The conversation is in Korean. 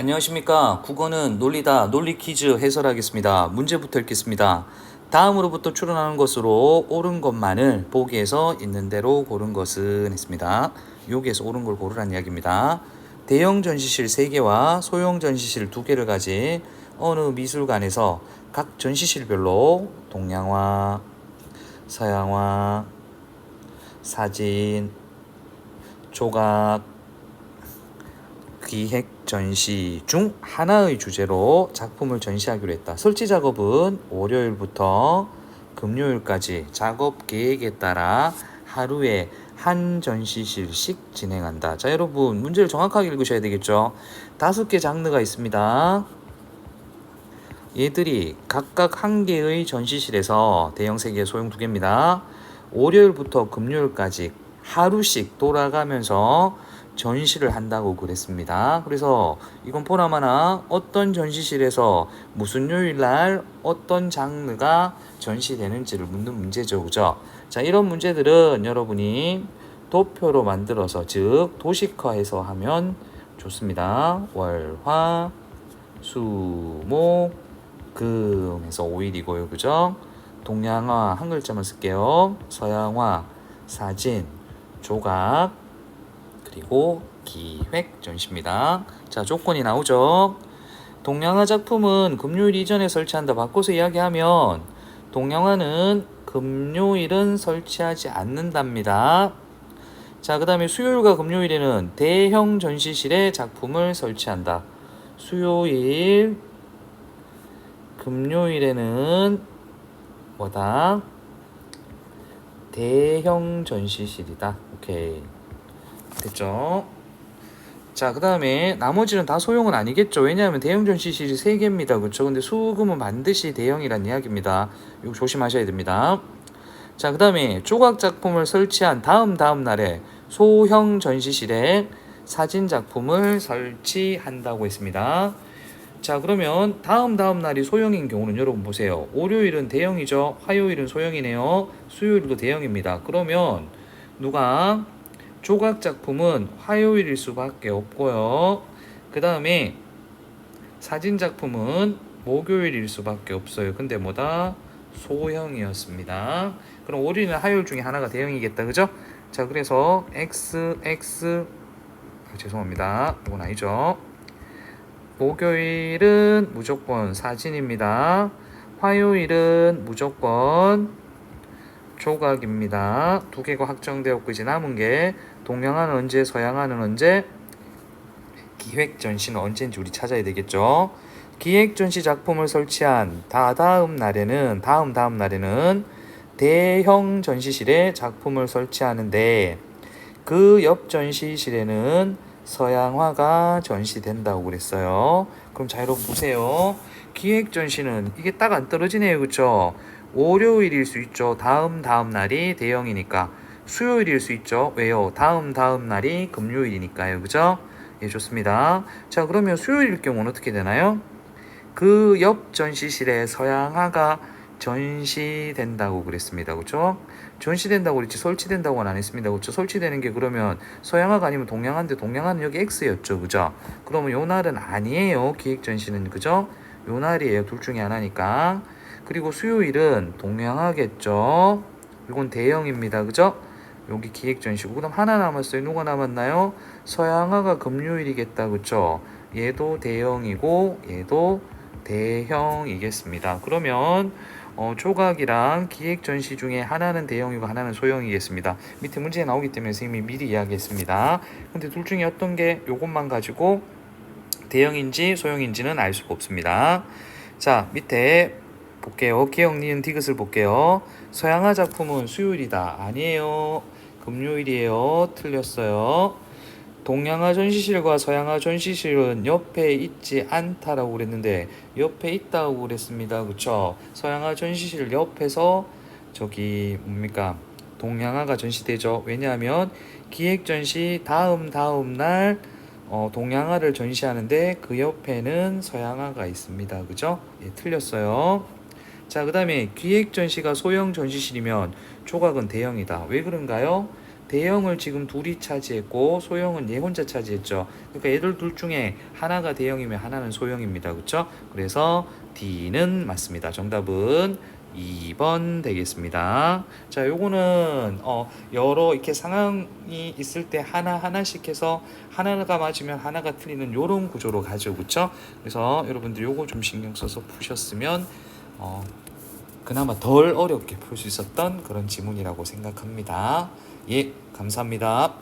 안녕하십니까. 국어는 논리다. 논리 퀴즈 해설하겠습니다. 문제부터 읽겠습니다. 다음으로부터 추론하는 것으로 옳은 것만을 보기에서 있는 대로 고른 것은 했습니다. 여기에서 옳은 걸 고르라는 이야기입니다. 대형 전시실 3개와 소형 전시실 2개를 가진 어느 미술관에서 각 전시실별로 동양화, 서양화, 사진, 조각, 기획 전시 중 하나의 주제로 작품을 전시하기로 했다. 설치 작업은 월요일부터 금요일까지 작업 계획에 따라 하루에 한 전시실씩 진행한다. 자, 여러분 문제를 정확하게 읽으셔야 되겠죠. 다섯 개 장르가 있습니다. 얘들이 각각 한 개의 전시실에서 대형 세 개, 소형 두 개입니다. 월요일부터 금요일까지 하루씩 돌아가면서 전시를 한다고 그랬습니다. 그래서 이건 보나마나 어떤 전시실에서 무슨 요일 날 어떤 장르가 전시되는지를 묻는 문제죠. 그죠? 자, 이런 문제들은 여러분이 도표로 만들어서 즉 도식화해서 하면 좋습니다. 월, 화, 수, 목, 금 해서 5일이고요. 그죠? 동양화 한 글자만 쓸게요. 서양화, 사진, 조각, 그리고 기획 전시입니다. 자, 조건이 나오죠. 동양화 작품은 금요일 이전에 설치한다. 바꿔서 이야기하면 동양화는 금요일은 설치하지 않는답니다. 자, 그 다음에 수요일과 금요일에는 대형 전시실에 작품을 설치한다. 수요일, 금요일에는 뭐다? 대형 전시실이다. 오케이. 됐죠? 자, 그 다음에 나머지는 다 소형은 아니겠죠. 왜냐하면 대형 전시실이 3개입니다. 그렇죠? 근데 수금은 반드시 대형이란 이야기입니다. 이거 조심하셔야 됩니다. 자, 그 다음에 조각 작품을 설치한 다음 다음 날에 소형 전시실에 사진 작품을 설치한다고 했습니다. 자, 그러면 다음 다음 날이 소형인 경우는 여러분 보세요. 월요일은 대형이죠. 화요일은 소형이네요. 수요일도 대형입니다. 그러면 누가 조각 작품은 화요일일 수밖에 없고요. 그 다음에 사진 작품은 목요일일 수밖에 없어요. 근데 뭐다? 소형이었습니다. 그럼 월요일은 화요일 중에 하나가 대형이겠다. 그죠? 자, 그래서 x x 아, 죄송합니다. 이건 아니죠. 목요일은 무조건 사진입니다. 화요일은 무조건 조각입니다. 두 개가 확정되었고 이제 남은 게 동양화는 언제, 서양화는 언제, 기획 전시는 언제인지 우리 찾아야 되겠죠. 기획 전시 작품을 설치한 다다음 날에는 다음 다음 날에는 대형 전시실에 작품을 설치하는데 그 옆 전시실에는 서양화가 전시된다고 그랬어요. 그럼 자 여러분 보세요. 기획 전시는 이게 딱 안 떨어지네요. 그렇죠? 월요일일 수 있죠. 다음 다음 날이 대형이니까 수요일일 수 있죠. 왜요? 다음 다음 날이 금요일이니까요. 그죠? 예, 좋습니다. 자, 그러면 수요일일 경우는 어떻게 되나요? 그 옆 전시실에 서양화가 전시된다고 그랬습니다. 그렇죠? 전시된다고 그랬지 설치된다고는 안 했습니다. 그렇죠? 설치되는 게 그러면 서양화가 아니면 동양화인데 동양화는 여기 X였죠. 그죠? 그러면 요 날은 아니에요. 기획 전시는 그죠? 요 날이에요. 둘 중에 하나니까. 그리고 수요일은 동양화겠죠. 이건 대형입니다. 그죠? 여기 기획 전시고 그다음 하나 남았어요. 누가 남았나요? 서양화가 금요일이겠다. 그쵸? 얘도 대형이고 얘도 대형이겠습니다. 그러면 어, 조각이랑 기획 전시 중에 하나는 대형이고 하나는 소형이겠습니다. 밑에 문제에 나오기 때문에 선생님이 미리 이야기했습니다. 근데 둘 중에 어떤 게 요것만 가지고 대형인지 소형인지는 알 수가 없습니다. 자, 밑에 볼게요. 니은 디귿을 볼게요. 서양화 작품은 수요일이다. 아니에요. 금요일이에요. 틀렸어요. 동양화 전시실과 서양화 전시실은 옆에 있지 않다라고 그랬는데 옆에 있다고 그랬습니다. 그쵸? 서양화 전시실 옆에서 저기 뭡니까? 동양화가 전시되죠. 왜냐하면 기획 전시 다음 다음 날 어, 동양화를 전시하는데 그 옆에는 서양화가 있습니다. 그죠? 예, 틀렸어요. 자, 그 다음에 기획 전시가 소형 전시실이면 조각은 대형이다. 왜 그런가요? 대형을 지금 둘이 차지했고 소형은 얘 혼자 차지했죠. 그러니까 얘들 둘 중에 하나가 대형이면 하나는 소형입니다. 그렇죠? 그래서 D는 맞습니다. 정답은 2번 되겠습니다. 자, 요거는 어 여러 이렇게 상황이 있을 때 하나 하나씩 해서 하나가 맞으면 하나가 틀리는 요런 구조로 가죠. 그렇죠? 그래서 여러분들 요거 좀 신경 써서 푸셨으면 어 그나마 덜 어렵게 풀 수 있었던 그런 지문이라고 생각합니다. 예, 감사합니다.